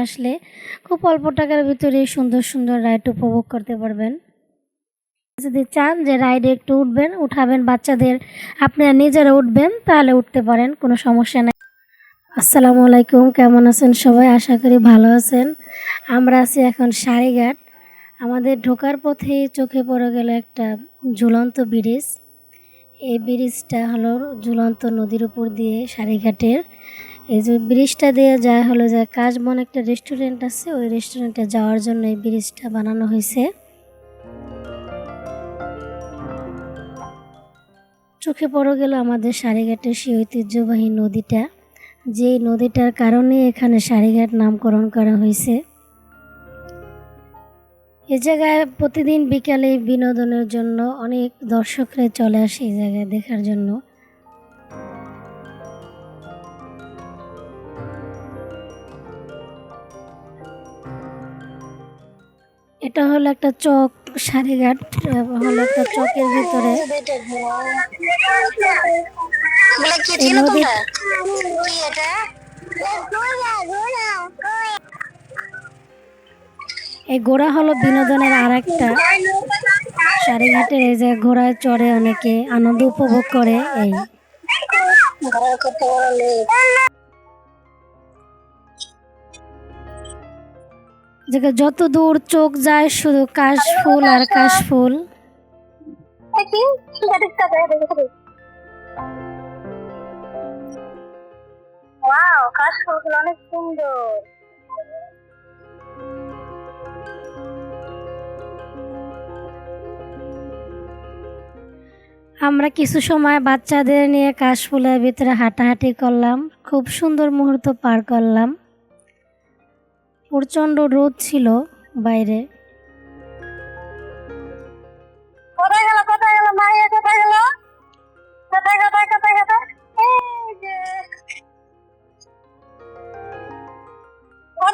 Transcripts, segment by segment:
আসলে খুব অল্প টাকার ভিতরে সুন্দর সুন্দর রাইড উপভোগ করতে পারবেন। যদি চান যে রাইডে একটু উঠবেন, উঠাবেন বাচ্চাদের আপনারা নিজেরা উঠবেন, তাহলে উঠতে পারেন, কোনো সমস্যা নাই। আসসালামু আলাইকুম, কেমন আছেন সবাই? আশা করি ভালো আছেন। আমরা আছি এখন সারিঘাট। আমাদের ঢোকার পথে চোখে পড়ে গেল একটা ঝুলন্ত ব্রিজ। এই ব্রিজটা হলো ঝুলন্ত নদীর উপর দিয়ে সারিঘাটের। এই যে ব্রিজটা দিয়ে যায় হলো যে কাশবন একটা রেস্টুরেন্ট আছে, ওই রেস্টুরেন্টে যাওয়ার জন্য এই ব্রিজটা বানানো হয়েছে। চোখে পড়ে গেল আমাদের সারিঘাটের সেই ঐতিহ্যবাহী নদীটা যে নদীটার কারণে এখানে সারিঘাট নামকরণ করা হয়েছে। এ জায়গায় প্রতিদিন বিকালে বিনোদনের জন্য অনেক দর্শকরা চলে আসে এই জায়গায় দেখার জন্য। এটা হলো একটা চক সারিঘাট হলো একটা চকের ভিতরে। এটা? এই ঘোড়া হলো বিনোদনের আর একটা সারিঘাটের এই যে ঘোড়ায় চড়ে অনেকে আনন্দ উপভোগ করে এই। যত দূর চোখ যায় শুধু কাশ ফুল আর কাশ ফুল। কি গাড়িটা দেখো দেখো ওয়াও কাশফুলগুলো অনেক সুন্দর। আমরা কিছু সময় বাচ্চাদের নিয়ে কাশফুলের ভিতরে হাঁটাহাঁটি করলাম। খুব সুন্দর মুহূর্ত পার করলাম। প্রচণ্ড রোদ ছিল বাইরে। কোথায় গেল কোথায় গেল মাইয়া কোথায় গেল? কোথায় কোথায় কোথায় কোথায়? এই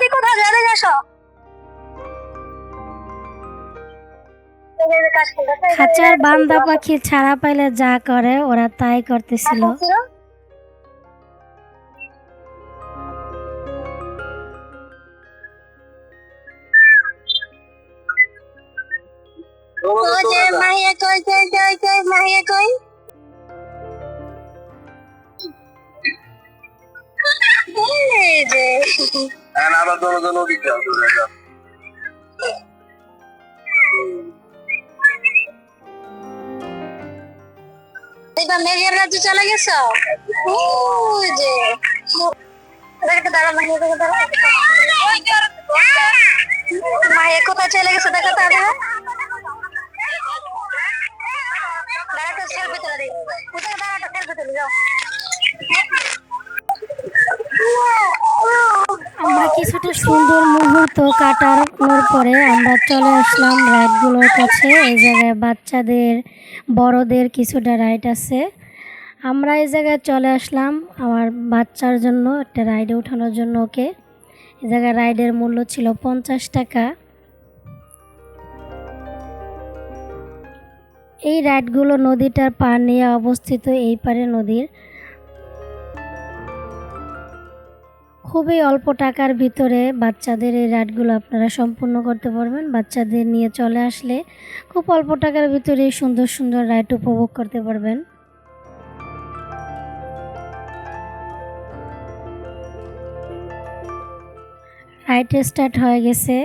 কোথায়? জেনে গেছো? এই যে কাশফুল, এই যে- খাঁচার বান্দা পাখি ছাড়া পাইলে যা করে ওরা তাই করতেছিল? যে know the no details of that. এবার মেঘের রাজ্যে চলে গেছো? ওই যে। দেখো দাঁড়া মাহিয়া দেখো দাঁড়া মাহিয়া কোথায় চলে গেছে? দেখো তো সুন্দর মুহূর্ত কাটানোর পরে আমরা চলে আসলাম রাইডগুলোর কাছে। এই জায়গায় বাচ্চাদের, বড়দের কিছুটা রাইড আছে। আমরা এই জায়গায় চলে আসলাম আমার বাচ্চার জন্য, একটা রাইডে ওঠানোর জন্য ওকে। এই জায়গায় রাইডের মূল্য ছিল পঞ্চাশ টাকা। এই রাইডগুলো নদীটার পার নিয়ে অবস্থিত, এই পারে নদীর। খুবই অল্প টাকার ভিতরে বাচ্চাদের এই রাইডগুলো আপনারা সম্পূর্ণ করতে পারবেন। বাচ্চাদের নিয়ে চলে আসলে খুব অল্প টাকার ভিতরে সুন্দর সুন্দর রাইড উপভোগ করতে পারবেন। রাইড স্টার্ট হয়ে গেছে।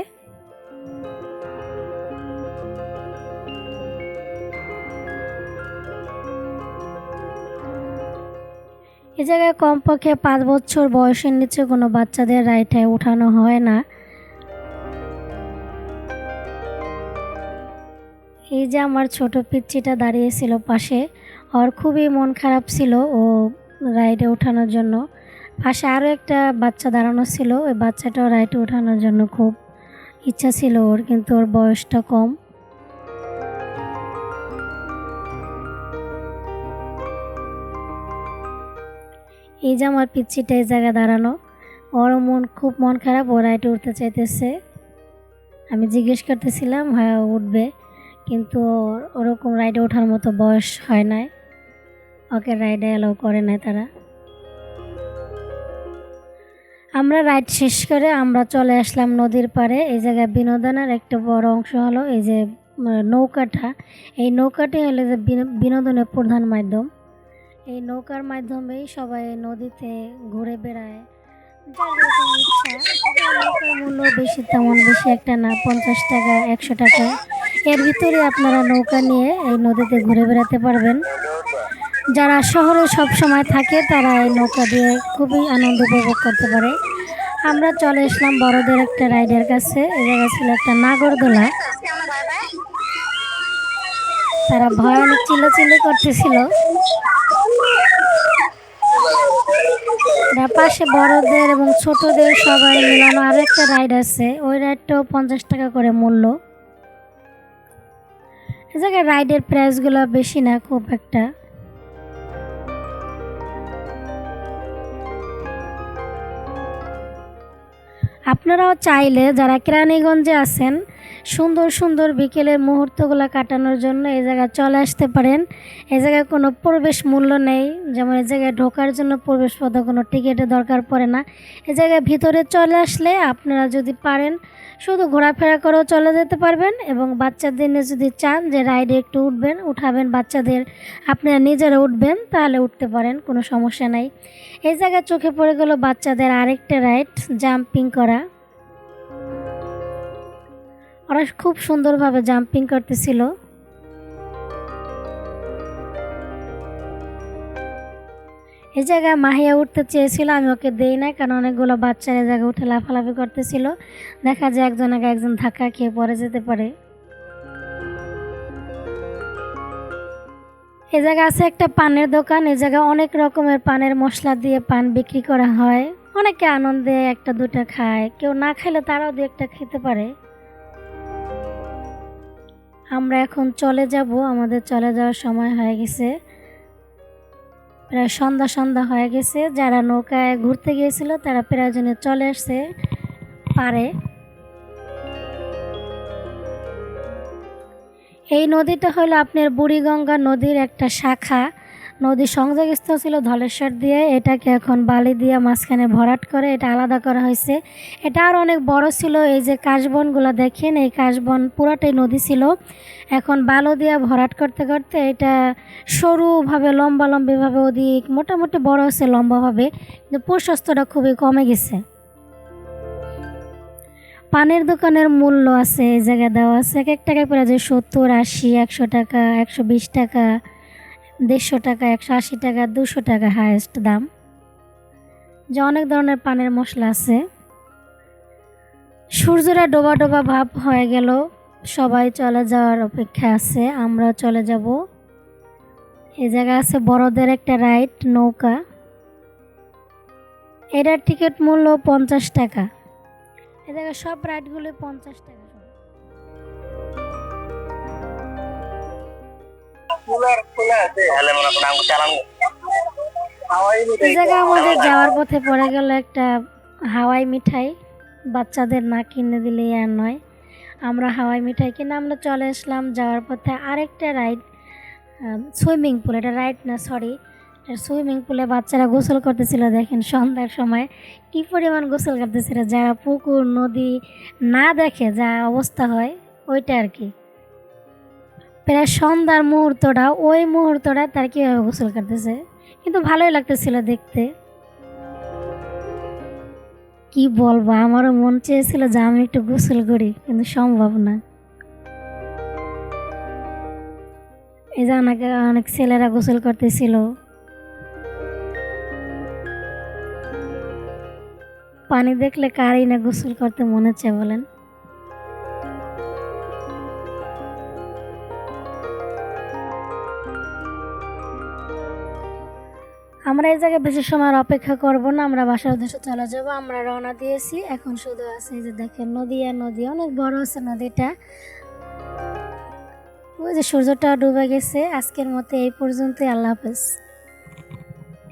জায়গায় কমপক্ষে পাঁচ বছর বয়সের নিচে কোনো বাচ্চাদের রাইটে ওঠানো হয় না। এই যে আমার ছোট পিচ্চিটা দাঁড়িয়েছিল পাশে, ওর খুবই মন খারাপ ছিল ও রাইডে ওঠানোর জন্য। পাশে আরও একটা বাচ্চা দাঁড়ানো ছিল, ওই বাচ্চাটাও রাইডে ওঠানোর জন্য খুব ইচ্ছা ছিল ওর, কিন্তু ওর বয়সটা কম। এই যে আমার পিচ্ছিটা এই জায়গায় দাঁড়ানো, ওর মন খুব মন খারাপ ও রাইটে উঠতে চাইতেছে। আমি জিজ্ঞেস করতেছিলাম হ্যাঁ উঠবে, কিন্তু ওরকম রাইডে ওঠার মতো বয়স হয় নাই। ওকে রাইডে অ্যালাউ করে নাই তারা। আমরা রাইড শেষ করে আমরা চলে আসলাম নদীর পাড়ে। এই জায়গায় বিনোদনের একটা বড় অংশ হলো এই যে নৌকাটা। এই নৌকাটি হলো যে বিনো- বিনোদনের প্রধান মাধ্যম। এই নৌকার মাধ্যমেই সবাই নদীতে ঘুরে বেড়ায়। মূল্য বেশি, তেমন বেশি একটা না, পঞ্চাশ টাকা, একশো টাকা। এর ভিতরে আপনারা নৌকা নিয়ে এই নদীতে ঘুরে বেড়াতে পারবেন। যারা শহরে সব সময় থাকে, তারা এই নৌকা দিয়ে খুবই আনন্দ উপভোগ করতে পারে। আমরা চলে এসলাম বড়দের একটা রাইডের কাছে। এই জায়গা ছিল একটা নাগরদোলা। তারা ভয়ানক চিল্লাচিল্লি করতেছিল। পাশে বড়দের এবং ছোটদের সবাই মিলানো আরও একটা রাইড আছে। ওই রাইডটাও পঞ্চাশ টাকা করে মূল্য। এ জায়গায় রাইডের প্রাইসগুলো বেশি না, খুব একটা। আপনারাও চাইলে যারা কেরানীগঞ্জে আছেন, সুন্দর সুন্দর বিকেলের মুহূর্তগুলো কাটানোর জন্য এই জায়গায় চলে আসতে পারেন। এই জায়গায় কোনো প্রবেশ মূল্য নেই, যেমন এই জায়গায় ঢোকার জন্য প্রবেশ পথে কোনো টিকিটের দরকার পড়ে না। এ জায়গায় ভিতরে চলে আসলে আপনারা যদি পারেন শুধু ঘোরাফেরা করেও চলে যেতে পারবেন এবং বাচ্চাদের নিয়ে যদি চান যে রাইডে একটু উঠবেন, উঠাবেন বাচ্চাদের, আপনারা নিজেরা উঠবেন, তাহলে উঠতে পারেন, কোনো সমস্যা নাই। এই জায়গায় চোখে পড়ে গেলো বাচ্চাদের আরেকটা রাইড, জাম্পিং করা। ওরা খুব সুন্দরভাবে জাম্পিং করতেছিল। এই জায়গায় মাহিয়া উঠতে চেয়েছিল, আমি ওকে দেই না কারণ অনেকগুলো বাচ্চারা এই জায়গায় উঠে লাফালাফি করতেছিল। দেখা যায় একজন আগে একজন ধাক্কা খেয়ে পড়ে যেতে পারে। এ জায়গায় আছে একটা পানের দোকান এই জায়গায় অনেক রকমের পানের মশলা দিয়ে পান বিক্রি করা হয়। অনেকে আনন্দে একটা দুটা খায়। কেউ না খেলে তারাও দু একটা খেতে পারে। আমরা এখন চলে যাব, আমাদের চলে যাওয়ার সময় হয়ে গেছে। প্রায় সন্ধ্যা সন্ধ্যা হয়ে গেছে। যারা নৌকায় ঘুরতে গিয়েছিল, তারা প্রায়জনে চলে আসছে পারে। এই নদীটা হলো আপনার বুড়িগঙ্গা নদীর একটা শাখা। নদীর সংযোগস্থল ছিল ধলেশ্বর দিয়ে। এটাকে এখন বালি দিয়ে মাঝখানে ভরাট করে এটা আলাদা করা হয়েছে। এটা আর অনেক বড় ছিল, এই যে কাশবনগুলো দেখেন, এই কাশবন পুরাটাই নদী ছিল। এখন বালু দিয়ে ভরাট করতে করতে এটা সরুভাবে লম্বা লম্বিভাবে ওদিক মোটামুটি বড় হচ্ছে লম্বাভাবে, কিন্তু প্রশস্তটা খুবই কমে গেছে। পানের দোকানের মূল্য আছে, এই জায়গায় দেওয়া আছে। এক এক টাকা করে যে সত্তর, আশি, একশো টাকা, একশো বিশ টাকা। দেড়শো টাকা, একশো আশি টাকা, দুশো টাকা হায়েস্ট দাম। যে অনেক ধরনের পানের মশলা আছে। সূর্যরা ডোবা ডোবা ভাব হয়ে গেল। সবাই চলে যাওয়ার অপেক্ষা আছে। আমরা চলে যাব। এই জায়গায় আছে বড়দের একটা রাইড নৌকা। এটার টিকিট মূল্য পঞ্চাশ টাকা। এ জায়গায় সব রাইডগুলো পঞ্চাশ টাকা। আমাদের যাওয়ার পথে পড়ে গেল একটা হাওয়াই মিঠাই। বাচ্চাদের না কিনে দিলেই আর নয়। আমরা হাওয়াই মিঠাই কিনে আমরা চলে আসলাম যাওয়ার পথে আরেকটা রাইড সুইমিং পুল। এটা রাইড না সরি। সুইমিং পুলে বাচ্চারা গোসল করতেছিল দেখেন সন্ধ্যার সময়। কি পরিমাণ গোসল করতেছিল যারা পুকুর নদী না দেখে যা অবস্থা হয় ওইটা আর কি। প্রায় সন্ধ্যার মুহূর্তটা, ওই মুহূর্তটা তার কীভাবে গোসল করতেছে? কিন্তু ভালোই লাগতেছিল দেখতে। কি বলব, আমারও মন চেয়েছিল যে আমি একটু গোসল করি, কিন্তু সম্ভব না। এই যে অনেক অনেক ছেলেরা গোসল করতেছিল। পানি দেখলে কারই না গোসল করতে মনে হচ্ছে বলেন। আমরা এই জায়গায় বেশি সময় অপেক্ষা করব না, আমরা বাসার উদ্দেশ্যে চলে যাব, আমরা রওনা দিয়েছি। এখন শুধু আছে যে দেখেন নদী আর নদী, অনেক বড় আছে নদীটা। ওই যে সূর্যটা ডুবে গেছে, আজকের মতো এই পর্যন্তই, আল্লাহ হাফেজ।